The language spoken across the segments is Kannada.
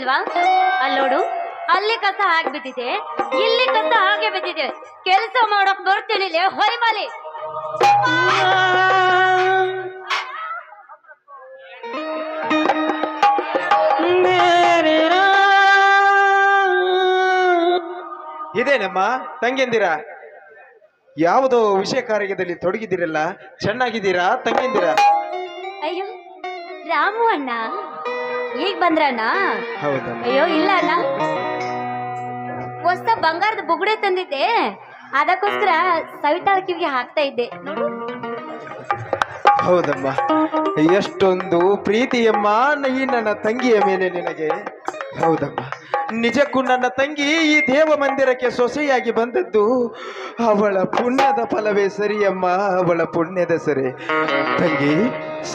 ಹೇಳ್ಕೊಟ್ಟಿಲ್ವಾ ಅಲ್ಲಿ ನೋಡು ಅಲ್ಲಿ ಕಸ ಹಾಗೆ ಬಿದ್ದಿದೆ ಇಲ್ಲಿ ಕಸ ಹಾಗೆ ಬಿದ್ದಿದೆ. ಕೆಲಸ ಮಾಡೋಕ್ ಬರ್ತೀನಿ ಹೊಯ್ಮಲಿ ಇದೇನಮ್ಮ ತಂಗಿಂದಿರ ಯಾವುದೋ ವಿಷಯ ಕಾರ್ಯದಲ್ಲಿ ತೊಡಗಿದ್ದೀರಲ್ಲ ಚೆನ್ನಾಗಿದ್ದೀರಾ ತಂಗಿಂದಿರ ಅಯ್ಯೋ ರಾಮು ಅಣ್ಣ. ಈಗ ಬಂದ್ರಣ್ಣ? ಅಯ್ಯೋ ಇಲ್ಲ ಅಣ್ಣ ಹೊಸ ಬಂಗಾರದ ಬುಗುಡೆ ತಂದಿದ್ದೆ. ಅದಕ್ಕೋಸ್ಕರ ಸವಿತಾಳ ಕಿವಿಗೆ ಹಾಕ್ತಾ ಇದ್ದೆ. ನೋಡು. ಹೌದಮ್ಮ. ಎಷ್ಟೊಂದು ಪ್ರೀತಿಯಮ್ಮ. ಈ ನನ್ನ ತಂಗಿಯ ಮೇಲೆ ನಿನಗೆ. ಹೌದಮ್ಮ. ನಿಜಕ್ಕೂ ನನ್ನ ತಂಗಿ ಈ ದೇವ ಮಂದಿರಕ್ಕೆ ಸೊಸೆಯಾಗಿ ಬಂದದ್ದು. ಅವಳ ಪುಣ್ಯದ ಫಲವೇ ಸರಿಯಮ್ಮ, ಅವಳ ಪುಣ್ಯದ ಸರಿ. ತಂಗಿ,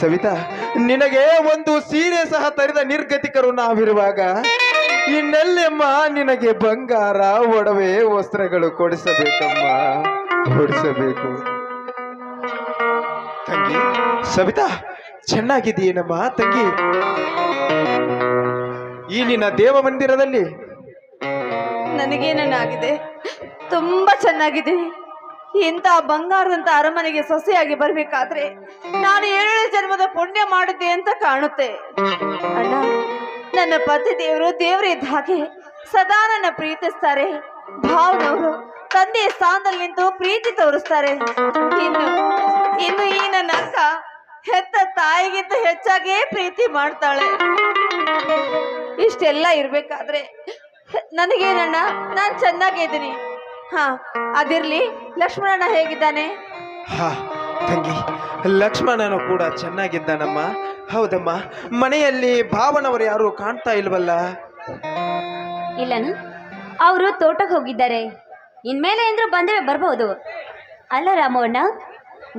ಸವಿತಾ, ನಿನಗೆ ಒಂದು ಸೀರೆ ಸಹ ತರಿದ ನಿರ್ಗತಿಕರು ನಾವಿರುವಾಗ, ಇನ್ನೆಲ್ಲೆಮ್ಮ ನಿನಗೆ ಬಂಗಾರ, ಒಡವೆ, ವಸ್ತ್ರಗಳು ಕೊಡಿಸಬೇಕಮ್ಮ, ಕೊಡಿಸಬೇಕು. ತಂಗಿ, ಸವಿತಾ ಚೆನ್ನಾಗಿದೆಯೇನಮ್ಮ ತಂಗಿ. ಈ ನಿನ್ನ ದೇವ ಮಂದಿರದಲ್ಲಿ ನನಗೇನಾಗಿದೆ ತುಂಬಾ ಚೆನ್ನಾಗಿದೆ. ಇಂತಹ ಬಂಗಾರದಂತ ಅರಮನೆಗೆ ಸೊಸೆಯಾಗಿ ಬರ್ಬೇಕಾದ್ರೆ ನಾನು ಏಳನೇ ಜನ್ಮದ ಪುಣ್ಯ ಮಾಡಿದ್ದೆ ಅಂತ ಕಾಣುತ್ತೆ. ಅಣ್ಣ, ನನ್ನ ಪತಿ ದೇವರು ದೇವರಿದ್ದ ಹಾಗೆ ಸದಾ ನನ್ನ ಪ್ರೀತಿಸ್ತಾರೆ. ಭಾವನವರು ತಂದೆಯ ಸ್ಥಾನದಲ್ಲಿ ನಿಂತು ಪ್ರೀತಿ ತೋರಿಸ್ತಾರೆ. ಇನ್ನು ಇನ್ನು ಈ ನನ್ನ ಅಕ್ಕ ಹೆತ್ತ ತಾಯಿಗಿಂತ ಹೆಚ್ಚಾಗಿಯೇ ಪ್ರೀತಿ ಮಾಡ್ತಾಳೆ. ಇಷ್ಟೆಲ್ಲ ಇರ್ಬೇಕಾದ್ರೆ ನನಗೇನಣ್ಣ ನಾನ್ ಚೆನ್ನಾಗಿದ್ದೀನಿ. ಹಾ ಅದಿರ್ಲಿ. ಲಕ್ಷ್ಮಣಣ್ಣ ಹೇಗಿದ್ದಾನೆ? ಹಾ ತಂಗಿ ಲಕ್ಷ್ಮಣನು ಕೂಡ ಚೆನ್ನಾಗಿದ್ದಾನಮ್ಮ. ಹೌದಮ್ಮ ಮನೆಯಲ್ಲಿ ಭಾವನವರು ಯಾರು ಕಾಣ್ತಾ ಇಲ್ವಲ್ಲ? ಇಲ್ಲನ ಅವರು ತೋಟಕ್ಕೆ ಹೋಗಿದ್ದಾರೆ. ಇನ್ಮೇಲೆ ಏನಾದ್ರು ಬಂದರೆ ಬರ್ಬೋದು. ಅಲ್ಲ ರಾಮಣ್ಣ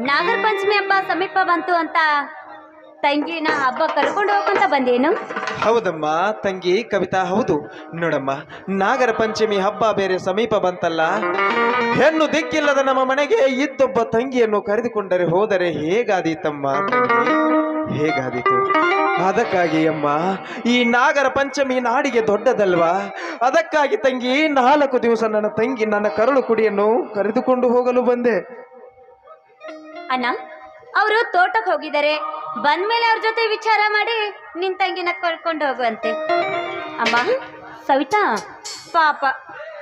ನಾಗರ ಪಂಚಮಿ ಹಬ್ಬ ಸಮೀಪ ಬಂತು ಅಂತ ತಂಗಿನ ಹಬ್ಬ ಕರ್ಕೊಂಡು ಹೋಗಂತ ಬಂದೇನು? ಹೌದಮ್ಮ, ತಂಗಿ, ಕವಿತಾ, ಹೌದು. ನೋಡಮ್ಮ, ನಾಗರ ಪಂಚಮಿ ಹಬ್ಬ ಬೇರೆ ಸಮೀಪ ಬಂತಲ್ಲ. ಹೆಣ್ಣು ದಿಕ್ಕಿಲ್ಲದ ನಮ್ಮ ಮನೆಗೆ ಇದ್ದೊಬ್ಬ ತಂಗಿಯನ್ನು ಕರೆದುಕೊಂಡರೆ ಹೋದರೆ ಹೇಗಾದೀತಮ್ಮ ಹೇಗಾದೀತು? ಅದಕ್ಕಾಗಿ ಅಮ್ಮ, ಈ ನಾಗರ ಪಂಚಮಿ ನಾಡಿಗೆ ದೊಡ್ಡದಲ್ವಾ? ಅದಕ್ಕಾಗಿ ತಂಗಿ, ನಾಲ್ಕು ದಿವಸ ನನ್ನ ತಂಗಿ ನನ್ನ ಕರುಳು ಕುಡಿಯನ್ನು ಕರೆದುಕೊಂಡು ಹೋಗಲು ಬಂದೆ. ಅಣ್ಣ, ಅವರು ತೋಟಕ್ಕೆ ಹೋಗಿದ್ದಾರೆ. ಬಂದ್ಮೇಲೆ ಅವ್ರ ಜೊತೆ ವಿಚಾರ ಮಾಡಿ. ನಿನ್ ತಂಗಿನ ಕರ್ಕೊಂಡು ಹೋಗುವಂತೆ. ಅಮ್ಮ ಸವಿತಾ ಪಾಪ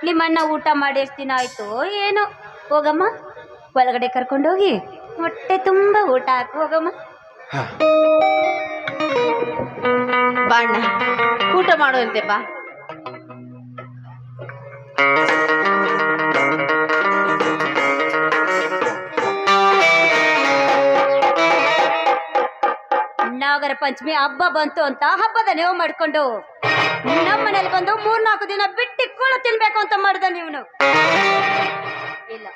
ನಿಮ್ಮಣ್ಣ ಊಟ ಮಾಡಿ ಎಷ್ಟು ದಿನ ಆಯ್ತು ಏನೋ. ಹೋಗಮ್ಮ ಒಳಗಡೆ ಕರ್ಕೊಂಡೋಗಿ ಹೊಟ್ಟೆ ತುಂಬ ಊಟ ಹಾಕಿ ಹೋಗಮ್ಮ. ಹಾ. ಬಾಣ್ಣ ಊಟ ಮಾಡುವಂತೆ ಬಾ. ನಾಗರ ಪಂಚಮಿ ಹಬ್ಬ ಬಂತು ಅಂತ ಹಬ್ಬದ ನೀವು ಮಾಡ್ಕೊಂಡು ನಮ್ಮ ಮನೇಲಿ ಬಂದು ಮೂರ್ನಾಲ್ಕು ದಿನ ಬಿಟ್ಟಿ ಕೂಳು ತಿನ್ಬೇಕು ಅಂತ ಮಾಡ್ದ ನೀವನು. ಇಲ್ಲ.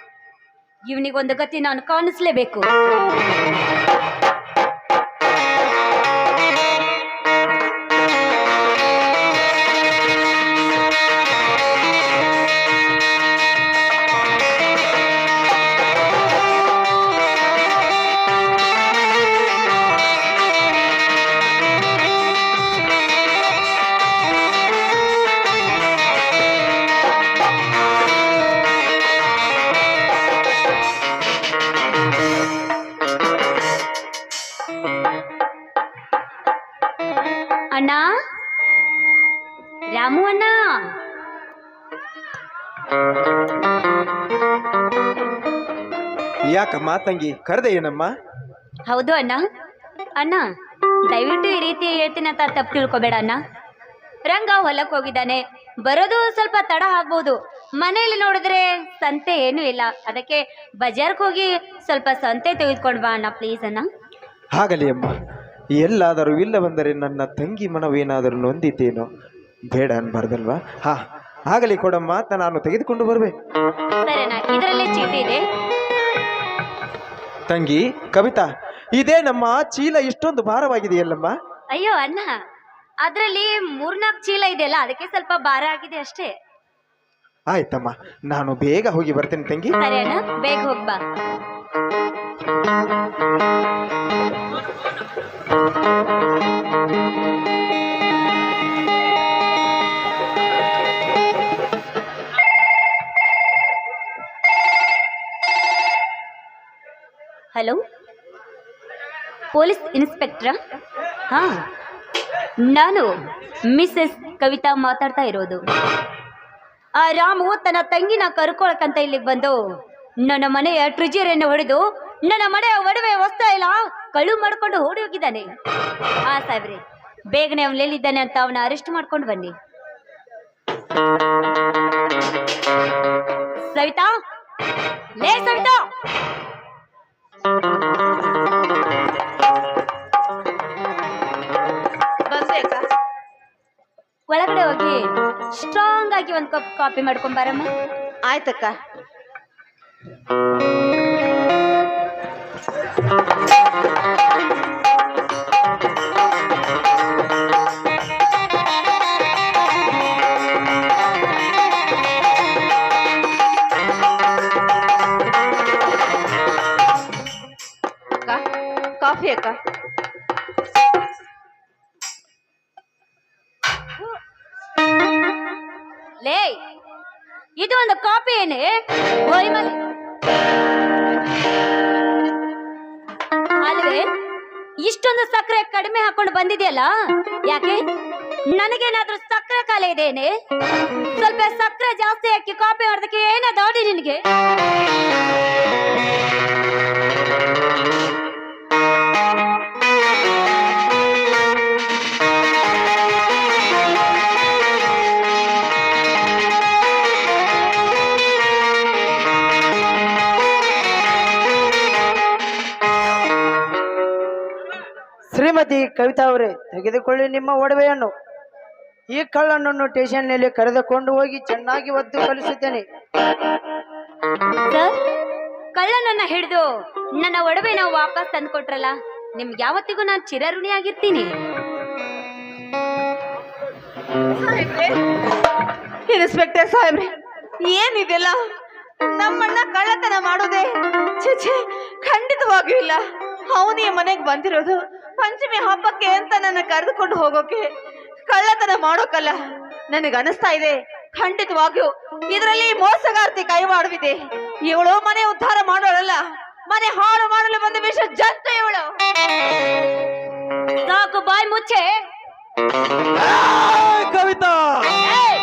ಇವನಿಗೊಂದು ಗತಿ ನಾನು ಕಾಣಿಸ್ಲೇಬೇಕು. ಯಾಕಮ್ಮ ತಂಗಿ ಕರೆದೆ ಏನಮ್ಮ? ಹೌದು ಅಣ್ಣ. ಅಣ್ಣ ದಯವಿಟ್ಟು ಈ ರೀತಿ ಹೇಳ್ತೀನಿ ಅಂತ ತಪ್ಪು ತಿಳ್ಕೊಬೇಡ ಅಣ್ಣ. ರಂಗ ಹೊಲಕ್ಕೆ ಹೋಗಿದ್ದಾನೆ. ಬರೋದು ಸ್ವಲ್ಪ ತಡ ಆಗ್ಬೋದು. ಮನೆಯಲ್ಲಿ ನೋಡಿದ್ರೆ ಸಂತೆ ಏನೂ ಇಲ್ಲ. ಅದಕ್ಕೆ ಬಜಾರ್ಗೆ ಹೋಗಿ ಸ್ವಲ್ಪ ಸಂತೆ ತೆಗೆದುಕೊಂಡು ಬಾ ಅಣ್ಣ ಪ್ಲೀಸ್ ಅಣ್ಣ. ಆಗಲಿ ಅಮ್ಮ. ಎಲ್ಲಾದರೂ ಇಲ್ಲವೆಂದರೆ ನನ್ನ ತಂಗಿ ಮನವೇನಾದರೂ ನೊಂದಿತೇನೋ ಬೇಡ ಅನ್ಬಾರ್ದಲ್ವಾ? ಹಾ ಆಗಲಿ ಕೊಡಮ್ಮ ಅಂತ ನಾನು ತೆಗೆದುಕೊಂಡು ಬರುವೆ. ಅಣ್ಣ ಇದರಲ್ಲೇ ಚೀಟಿ ಇದೆ. ತಂಗಿ ಕವಿತಾ ಇದೇ ನಮ್ಮ ಚೀಲ ಇಷ್ಟೊಂದು ಭಾರವಾಗಿದೆಯಲ್ಲಮ್ಮ? ಅಯ್ಯೋ ಅಣ್ಣ ಅದರಲ್ಲಿ ಮೂರ್ನಾಲ್ಕು ಚೀಲ ಇದೆಯಲ್ಲ ಅದಕ್ಕೆ ಸ್ವಲ್ಪ ಭಾರ ಆಗಿದೆ ಅಷ್ಟೇ. ಆಯ್ತಮ್ಮ ನಾನು ಬೇಗ ಹೋಗಿ ಬರ್ತೇನೆ ತಂಗಿ. ಸರಿ ಅಣ್ಣ ಬೇಗ ಹೋಗ್ಬಾ ಪೊಲೀಸ್ ಇನ್ಸ್ಪೆಕ್ಟ್ರಾ? ಹಾಂ. ನಾನು ಮಿಸ್ಸೆಸ್ ಕವಿತಾ ಮಾತಾಡ್ತಾ ಇರೋದು. ಆ ರಾಮು ತನ್ನ ತಂಗಿನ ಕರ್ಕೊಳಕಂತ ಇಲ್ಲಿಗೆ ಬಂದು, ನನ್ನ ಮನೆಯ ಟ್ರಿಜರಿಯನ್ನು ಹೊಡೆದು, ನನ್ನ ಮನೆಯ ಒಡವೆ ವಸ್ತ್ರ ಇಲ್ಲ, ಕಳು ಮಾಡ್ಕೊಂಡು ಓಡಿ ಹೋಗಿದ್ದಾನೆ. ಆ ಸಾಹೇಬ್ರೆ, ಬೇಗನೆ ಅವನು ಎಲ್ಲಿದ್ದಾನೆ ಅಂತ ಅವನ ಅರೆಸ್ಟ್ ಮಾಡ್ಕೊಂಡು ಬನ್ನಿ. ಸವಿತಾ, ಲೇ ಸವಿತಾ! ಒಳಗಡೆ ಹೋಗಿ ಸ್ಟ್ರಾಂಗ್ ಆಗಿ ಒಂದು ಕಪ್ ಕಾಫಿ ಮಾಡ್ಕೊಂಡ್ ಬರಮ್ಮ. ಆಯ್ತಕ್ಕ. ಸಕ್ಕರೆ ಕಡಿಮೆ ಹಾಕೊಂಡು ಬಂದಿದೆಯಲ್ಲ? ಯಾಕೆ? ನನಗೇನಾದ್ರೂ ಸಕ್ಕರೆ ಕಾಲ ಇದೇನೆ ಸ್ವಲ್ಪ ಸಕ್ಕರೆ ಜಾಸ್ತಿ ಹಾಕಿ ಕಾಪಿ ಮಾಡೋದಕ್ಕೆ ಏನ ದಾಡಿ ನಿನಗೆ? ಶ್ರೀಮತಿ ಕವಿತಾ ಅವರೇ ತೆಗೆದುಕೊಳ್ಳಿ ನಿಮ್ಮ ಒಡವೆಯನ್ನು. ಈ ಕಳ್ಳನನ್ನು ಸ್ಟೇಷನ್ನಲ್ಲಿ ಕರೆದುಕೊಂಡು ಹೋಗಿ ಚೆನ್ನಾಗಿ ಒದ್ದು ಕಲಿಸುತ್ತೇನೆ. ಸರ್ ಕಳ್ಳನನ್ನ ಹಿಡಿದು ನನ್ನ ಒಡವೆ ನಾವು ವಾಪಸ್ ತಂದ್ಕೊಟ್ರಲ್ಲ ನಿಮ್ಗೆ ಯಾವತ್ತಿಗೂ ನಾನು ಚಿರಋಣಿಯಾಗಿರ್ತೀನಿ. ಇನ್ಸ್ಪೆಕ್ಟರ್ ಸಾಹೇಬ್ರೆ ಏನಿದೆಲ್ಲ ನಮ್ಮಣ್ಣ ಕಳ್ಳತನ ಮಾಡೋದೇ ಛೇ ಛೇ ಖಂಡಿತವಾಗಿಯೂ ಇಲ್ಲ. ಅವನು ಈ ಮನೆಗೆ ಬಂದಿರೋದು ಪಂಚಮಿ ಹಬ್ಬಕ್ಕೆ ಅಂತ ನನ್ನ ಕರೆದುಕೊಂಡು ಹೋಗೋಕೆ ಕಳ್ಳತನ ಮಾಡೋಕಲ್ಲ. ನನಗೆ ಅನಿಸ್ತಾ ಇದೆ. ಖಂಡಿತವಾಗಿಯೂ ಇದರಲ್ಲಿ ಮೋಸಗಾರ್ತಿ ಕೈವಾಡವಿದೆ. ಇವಳು ಮನೆ ಉದ್ಧಾರ ಮಾಡೋಳಲ್ಲ. ಮನೆ ಹಾಳು ಮಾಡಲು ಬಂದ ವಿಷ ಜಂತು ಇವಳು. ಸಾಕು ಬಾಯಿ ಮುಚ್ಚೆ. ಕವಿತಾ! ಏಯ್!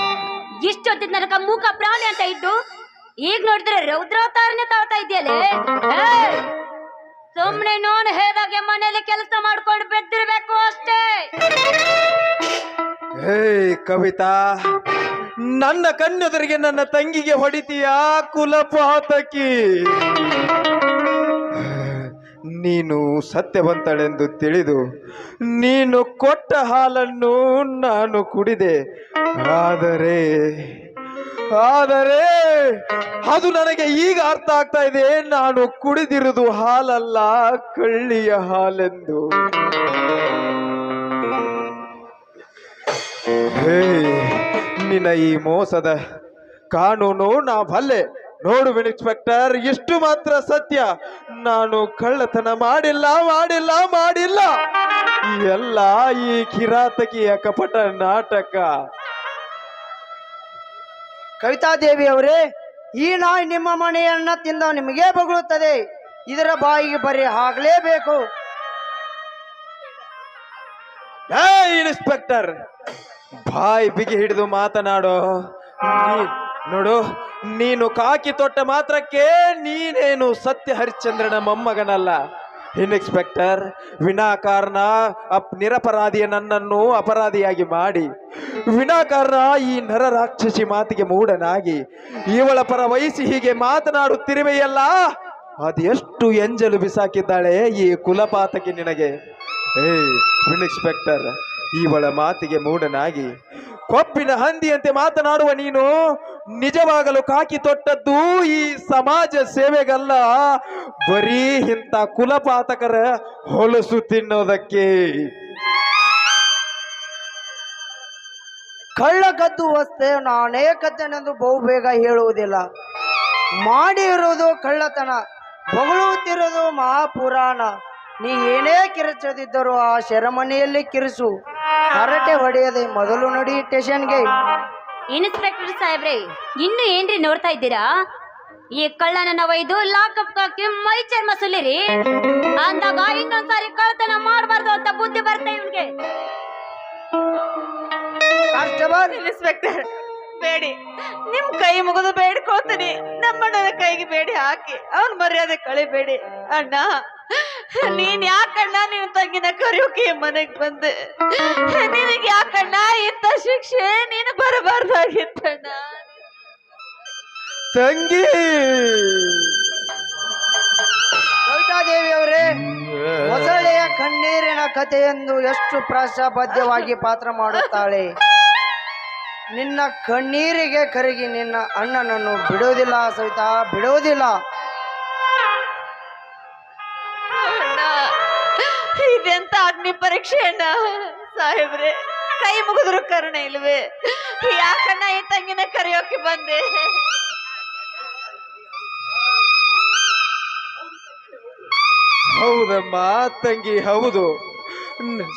ಇಷ್ಟೊತ್ತಿನ ತನಕ ಮೂಕ ಪ್ರಾಣಿ ಅಂತ ಇದ್ದು ಈಗ ನೋಡಿದ್ರೆ ರೌದ್ರಾವತಾರನೇ ತಾಳ್ತಾ ಇದೆಯಲ್ಲೇ? ಸುಮ್ನೆ ನೋನ್ ಹೇಳಿದಾಗೆ ಮನೇಲಿ ಕೆಲಸ ಮಾಡ್ಕೊಂಡು ಬೆದ್ದಿರ್ಬೇಕು ಅಷ್ಟೇ. ಹೇ ಕವಿತಾ, ನನ್ನ ಕಣ್ಣೆದುರಿಗೆ ನನ್ನ ತಂಗಿಗೆ ಹೊಡಿತೀಯಾ ಕುಲಪಾತಕಿ? ನೀನು ಸತ್ಯವಂತಳೆಂದು ತಿಳಿದು ನೀನು ಕೊಟ್ಟ ಹಾಲನ್ನು ನಾನು ಕುಡಿದೆ. ಆದರೆ ಆದರೆ ಅದು ನನಗೆ ಈಗ ಅರ್ಥ ಆಗ್ತಾ ಇದೆ. ನಾನು ಕುಡಿದಿರುವುದು ಹಾಲಲ್ಲ, ಕಳ್ಳಿಯ ಹಾಲೆಂದು. ಹೇ, ನಿನ್ನ ಈ ಮೋಸದ ಕಾನೂನು ನಾ ಬಲ್ಲೆ ನೋಡು ಇನ್ಸ್ಪೆಕ್ಟರ್ ಇಷ್ಟು ಮಾತ್ರ ಸತ್ಯ. ನಾನು ಕಳ್ಳತನ ಮಾಡಿಲ್ಲ ಮಾಡಿಲ್ಲ ಮಾಡಿಲ್ಲ. ಎಲ್ಲ ಈ ಕಿರಾತಕಿಯ ಕಪಟ ನಾಟಕ. ಕವಿತಾ ದೇವಿ ಅವರೇ ಈ ನಾಯಿ ನಿಮ್ಮ ಮನೆಯನ್ನ ತಿಂದ ನಿಮಗೆ ಬಗಳುತ್ತದೆ. ಇದರ ಬಾಯಿಗೆ ಬರೀ ಆಗ್ಲೇಬೇಕು ಇನ್ಸ್ಪೆಕ್ಟರ್, ಬಾಯಿ ಬಿಗಿ ಹಿಡಿದು ಮಾತನಾಡೋ ನೋಡು, ನೀನು ಕಾಕಿ ತೊಟ್ಟ ಮಾತ್ರಕ್ಕೆ ನೀನೇನು ಸತ್ಯ ಹರಿಶ್ಚಂದ್ರನ ಮೊಮ್ಮಗನಲ್ಲ. ಇನ್ಸ್ಪೆಕ್ಟರ್ ವಿನಾಕಾರಣ ಅಪ್ ನಿರಪರಾಧಿಯ ನನ್ನನ್ನು ಅಪರಾಧಿಯಾಗಿ ಮಾಡಿ ವಿನಾಕಾರಣ ಈ ನರ ರಾಕ್ಷಸಿ ಮಾತಿಗೆ ಮೂಢನಾಗಿ, ಇವಳ ಪರ ವಹಿಸಿ ಹೀಗೆ ಮಾತನಾಡುತ್ತಿರುವೆಯಲ್ಲ? ಅದೆಷ್ಟು ಎಂಜಲು ಬಿಸಾಕಿದ್ದಾಳೆ ಈ ಕುಲಪಾತಕಿ ನಿನಗೆ? ಏ ಇನ್ಸ್ಪೆಕ್ಟರ್, ಇವಳ ಮಾತಿಗೆ ಮೂಢನಾಗಿ, ಕೊಬ್ಬಿನ ಹಂದಿಯಂತೆ ಮಾತನಾಡುವ ನೀನು ನಿಜವಾಗಲು ಕಾಕಿ ತೊಟ್ಟದ್ದು ಈ ಸಮಾಜ ಸೇವೆಗಲ್ಲ. ಬರೀ ಇಂಥ ಕುಲಪಾತಕರ ಹೊಲಸು ತಿನ್ನೋದಕ್ಕೆ. ಕಳ್ಳ ಕದ್ದು ವಸ್ತೆ, ನಾನೇ ಕದ್ದನೆಂದು ಬಹು ಬೇಗ ಹೇಳುವುದಿಲ್ಲ. ಮಾಡಿರುವುದು ಕಳ್ಳತನ ಬೊಗಳುತ್ತಿರುವುದು ಮಹಾಪುರಾಣ. ನೀ ಏನೇ ಕಿರಿಚದಿದ್ದರೂ ಆ ಶೆರಮನೆಯಲ್ಲಿ ಕಿರಿಸು. ಹರಟೆ ಹೊಡೆಯದೆ ಮೊದಲು ನಡಿ ಸ್ಟೇಷನ್ಗೆ. ಇನ್ಸ್ಪೆಕ್ಟರ್ ಸಾಹೇಬ್ರೆ ಇನ್ನು ಏನ್ರಿ ನೋಡ್ತಾ ಇದ್ದೀರಾ? ಈ ಕಳ್ಳನನ್ನ ಒಯ್ದು ಲಾಕಪ್ ಹಾಕಿ ಮೈ ಚರ್ಮ ಸುಲಿರಿ ಅಂದಾಗ ಇನ್ನೊಂದ್ಸಾರಿ ಕಳ್ಳತನ ಮಾಡಬಾರ್ದು ಅಂತ ಬುದ್ಧಿ ಬರ್ತೆ ಇವ್ನಿಗೆ. ಕಾನ್ಸ್ಟೇಬಲ್! ಇನ್ಸ್ಪೆಕ್ಟರ್ ಬೇಡಿ. ನಿಮ್ ಕೈ ಮುಗಿದು ಬೇಡ್ಕೊಳ್ತೀನಿ. ನಮ್ಮಣ್ಣನ ಕೈಗೆ ಬೇಡಿ ಹಾಕಿ. ಅವನ್ ಮರ್ಯಾದೆ ಕಳಿಬೇಡಿ. ಅಣ್ಣ ನೀನ್ ಯಾಕಣ್ಣ ನಿನ್ ತಂಗಿನ ಕರಿಯೋಕೆ ಮನೆಗ್ ಬಂದೆ? ನಿನಗ್ ಯಾಕಣ್ಣ ಇಂತ ಶಿಕ್ಷೆ ನೀನು ಬರಬಾರ್ದಾಗಿತ್ತಣ್ಣ. ತಂಗಿ! ಕವಿತಾದೇವಿ ಅವರೇ ಮೊಸಳೆಯ ಕಣ್ಣೀರಿನ ಕಥೆಯನ್ನು ಎಷ್ಟು ಪ್ರಾಸಬದ್ಧವಾಗಿ ಪಾತ್ರ ಮಾಡುತ್ತಾಳೆ? ನಿನ್ನ ಕಣ್ಣೀರಿಗೆ ಕರಗಿ ನಿನ್ನ ಅಣ್ಣನನ್ನು ಬಿಡೋದಿಲ್ಲ ಸವಿತಾ ಬಿಡುವುದಿಲ್ಲ ಅಗ್ನಿ ಪರೀಕ್ಷೆಯನ್ನ, ಸಾಹೇಬ್ರೆ. ಕೈ ಮುಗಿದ್ರು ಕರುಣೆ ಇಲ್ವೇ? ಯಾಕಣ್ಣ ಈ ತಂಗಿನ ಕರೆಯೋಕೆ ಬಂದೆ? ಹೌದಮ್ಮ, ತಂಗಿ, ಹೌದು.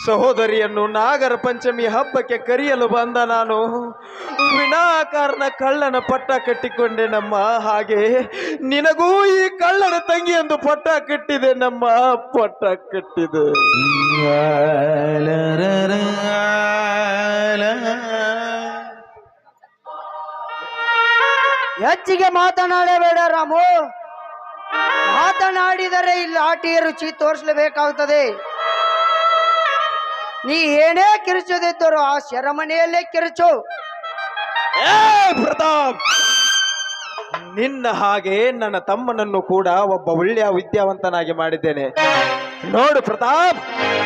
ಸಹೋದರಿಯನ್ನು ನಾಗರ ಪಂಚಮಿ ಹಬ್ಬಕ್ಕೆ ಕರೆಯಲು ಬಂದ ನಾನು. ವಿನಾಕಾರಣ ಕಳ್ಳನ ಪಟ್ಟ ಕಟ್ಟಿಕೊಂಡೆ ನಮ್ಮ ಹಾಗೆ ನಿನಗೂ ಈ ಕಳ್ಳನ ತಂಗಿ ಎಂದು ಪಟ್ಟ ಕಟ್ಟಿದೆ ನಮ್ಮ ಪಟ್ಟ ಕಟ್ಟಿದೆ. ಹೆಚ್ಚಿಗೆ ಮಾತನಾಡಬೇಡ ರಾಮು. ಮಾತನಾಡಿದರೆ ಇಲ್ಲಿ ಆಟಿಯ ರುಚಿ ತೋರಿಸಲೇಬೇಕಾಗುತ್ತದೆ. ನೀ ಏನೇ ಕಿರುಚದಿದ್ದರೂ ಆ ಶರಮನೆಯಲ್ಲೇ ಕಿರಿಚು. ಪ್ರತಾಪ್! ನಿನ್ನ ಹಾಗೆ ನನ್ನ ತಮ್ಮನನ್ನು ಕೂಡ ಒಬ್ಬ ಒಳ್ಳೆಯ ವಿದ್ಯಾವಂತನಾಗಿ ಮಾಡಿದ್ದೇನೆ. ನೋಡು ಪ್ರತಾಪ್!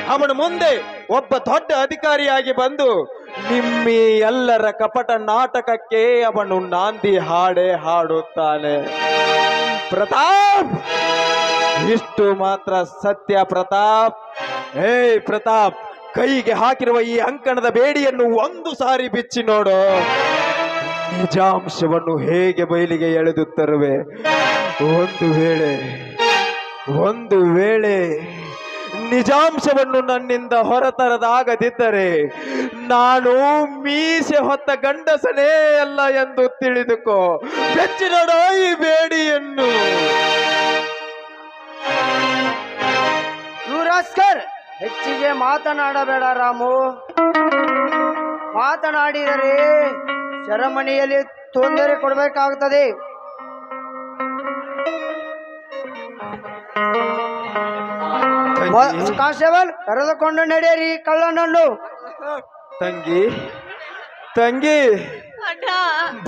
ಅವನು ಮುಂದೆ ಒಬ್ಬ ದೊಡ್ಡ ಅಧಿಕಾರಿಯಾಗಿ ಬಂದು ನಿಮ್ಮಿ ಎಲ್ಲರ ಕಪಟ ನಾಟಕಕ್ಕೆ ಅವನು ನಾಂದಿ ಹಾಡೆ ಹಾಡುತ್ತಾನೆ. ಪ್ರತಾಪ್! ಇಷ್ಟು ಮಾತ್ರ ಸತ್ಯ ಪ್ರತಾಪ್. ಏ ಪ್ರತಾಪ್! ಕೈಗೆ ಹಾಕಿರುವ ಈ ಅಂಕಣದ ಬೇಡಿಯನ್ನು ಒಂದು ಸಾರಿ ಬಿಚ್ಚಿ ನೋಡು. ನಿಜಾಂಶವನ್ನು ಹೇಗೆ ಬಯಲಿಗೆ ಎಳೆದು ತರುವೆ? ಒಂದು ವೇಳೆ ಒಂದು ವೇಳೆ ನಿಜಾಂಶವನ್ನು ನನ್ನಿಂದ ಹೊರತರದಾಗದಿದ್ದರೆ ನಾನು ಮೀಸೆ ಹೊತ್ತ ಗಂಡಸನೇ ಅಲ್ಲ ಎಂದು ತಿಳಿದುಕೋ. ಹೆಚ್ಚಿನ ಈ ಬೇಡಿಯನ್ನು. ಯುವರಾಜ್ಕರ್, ಹೆಚ್ಚಿಗೆ ಮಾತನಾಡಬೇಡ ರಾಮು. ಮಾತನಾಡಿದರೆ ಸೆರೆಮನೆಯಲ್ಲಿ ತೊಂದರೆ ಕೊಡಬೇಕಾಗುತ್ತದೆ ಕಾನ್ಸ್ಟೇಬಲ್ ಕರೆದುಕೊಂಡು ನಡೆಯಿರಿ ಕಳ್ಳನನ್ನು. ತಂಗಿ. ತಂಗಿ.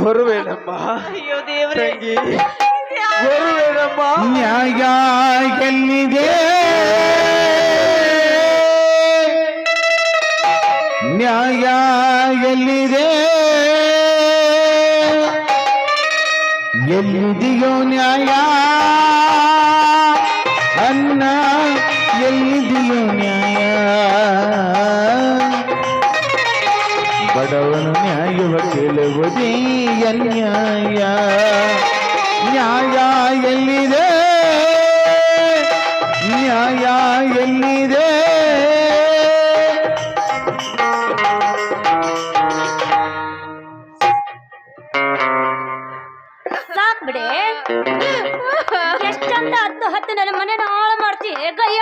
ಬರುವೇನಮ್ಮ? ಅಯ್ಯೋ ದೇವರೇ. ತಂಗಿ. ಬರುವೇನಮ್ಮ? ನ್ಯಾಯ ಎಲ್ಲಿದೆ ನ್ಯಾಯ ಎಲ್ಲಿದೆ ಎಲ್ಲಿದೆಯೋ ನ್ಯಾಯ? ಅನ್ನ ಎಲ್ಲಿದೆಯೋ ನ್ಯಾಯ? ಬಡವನು ನ್ಯಾಯವ ಕೇಳುವುದೇ ಅನ್ಯಾಯ. ನನ್ನ ಮನೆನ ಹಾಳು ಮಾಡ್ತಿ. ಕೈಯ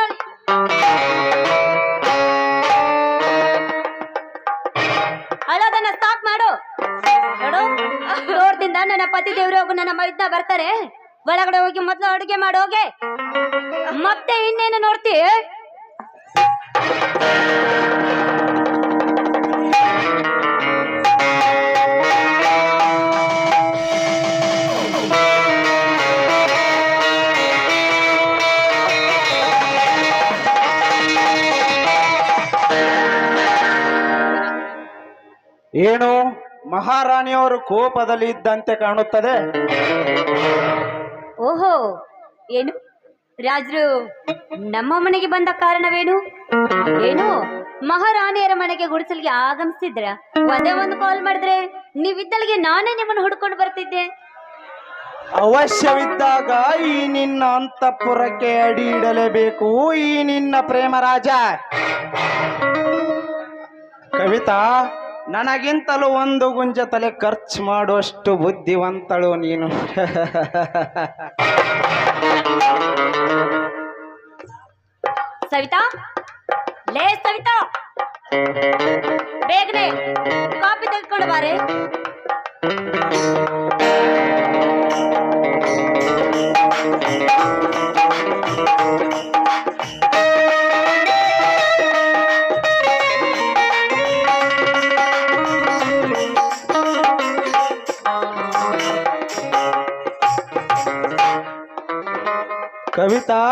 ಅಳೋದನ್ನ ಸ್ಟಾಪ್ ಮಾಡು. ನೋಡು. ನನ್ನ ಪತಿ ದೇವ್ರು ಹೋಗು, ನನ್ನ ಮೈದ್ನ ಬರ್ತಾರೆ. ಒಳಗಡೆ ಹೋಗಿ ಮೊದ್ಲು ಅಡುಗೆ ಮಾಡೋಗೆ ಮತ್ತೆ ಇನ್ನೇನು ನೋಡ್ತಿ? ಏನು ಮಹಾರಾಣಿಯವರು ಕೋಪದಲ್ಲಿ ಇದ್ದಂತೆ ಕಾಣುತ್ತದೆ. ಓಹೋ ಏನು? ರಾಜರು ನಮ್ಮ ಮನೆಗೆ ಬಂದ ಕಾರಣವೇನು? ಏನು ಮಹಾರಾಣಿಯರ ಮನೆಗೆ ಗುಡಿಸಲಿಗೆ ಆಗಮಿಸಿದ್ರ. ಒಂದೇ ಒಂದು ಕಾಲ್ ಮಾಡಿದ್ರೆ ನೀವಿದ್ದಲ್ಲಿಗೆ ನಾನೇ ನಿಮ್ಮನ್ನು ಹುಡ್ಕೊಂಡು ಬರ್ತಿದ್ದೆ. ಅವಶ್ಯವಿದ್ದಾಗ ಈ ನಿನ್ನ ಅಂತಃಪುರಕ್ಕೆ ಅಡಿ ಇಡಲೇಬೇಕು. ಈ ನಿನ್ನ ಪ್ರೇಮ ರಾಜ. ಕವಿತಾ ನನಗಿಂತಲೂ ಒಂದು ಗುಂಜ ತಲೆ ಖರ್ಚು ಮಾಡುವಷ್ಟು ಬುದ್ಧಿವಂತಳು ನೀನು. ಸವಿತಾ? ಲೇ ಸವಿತಾ! ಬೇಗನೆ ಕಾಪಿ ತೆಗೆದುಕೊಂಡು ಬಾರೆ. ಕವಿತಾ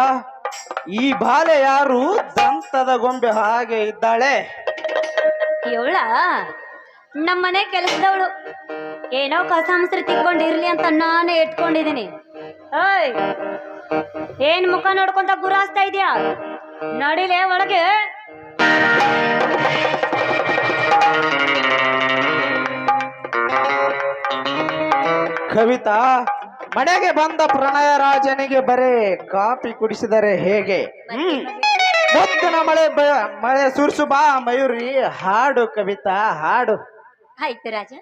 ಈ ಬಾಲೆ ಯಾರು ದಂತದ ಗೊಂಬೆ ಹಾಗೆ ಇದ್ದಾಳೆ. ಇವಳ ನಮ್ಮನೆ ಕೆಲಸದವಳು. ಏನೋ ಕಸ ಮುಸ್ರಿ ತಿಕ್ಕೊಂಡಿರ್ಲಿ ಅಂತ ನಾನು ಇಟ್ಕೊಂಡಿದ್ದೀನಿ ಏಯ್ ಏನ್ ಮುಖ ನೋಡ್ಕೊಂತ ಗುರಾಸ್ತಾ ಇದೀಯಾ? ನಡಿಲೆ ಒಳಗೆ. ಕವಿತಾ ಮನೆಗೆ ಬಂದ ಪ್ರಣಯ ರಾಜನಿಗೆ ಬರೇ ಕಾಫಿ ಕುಡಿಸಿದರೆ ಹೇಗೆ? ಹ್ಮ್. ಮಳೆ ಬ- ಮಳೆ ಸುರ್ಸು ಬಾ ಮಯೂರಿ. ಹಾಡು ಕವಿತಾ, ಹಾಡು. ಆಯ್ತು ರಾಜ.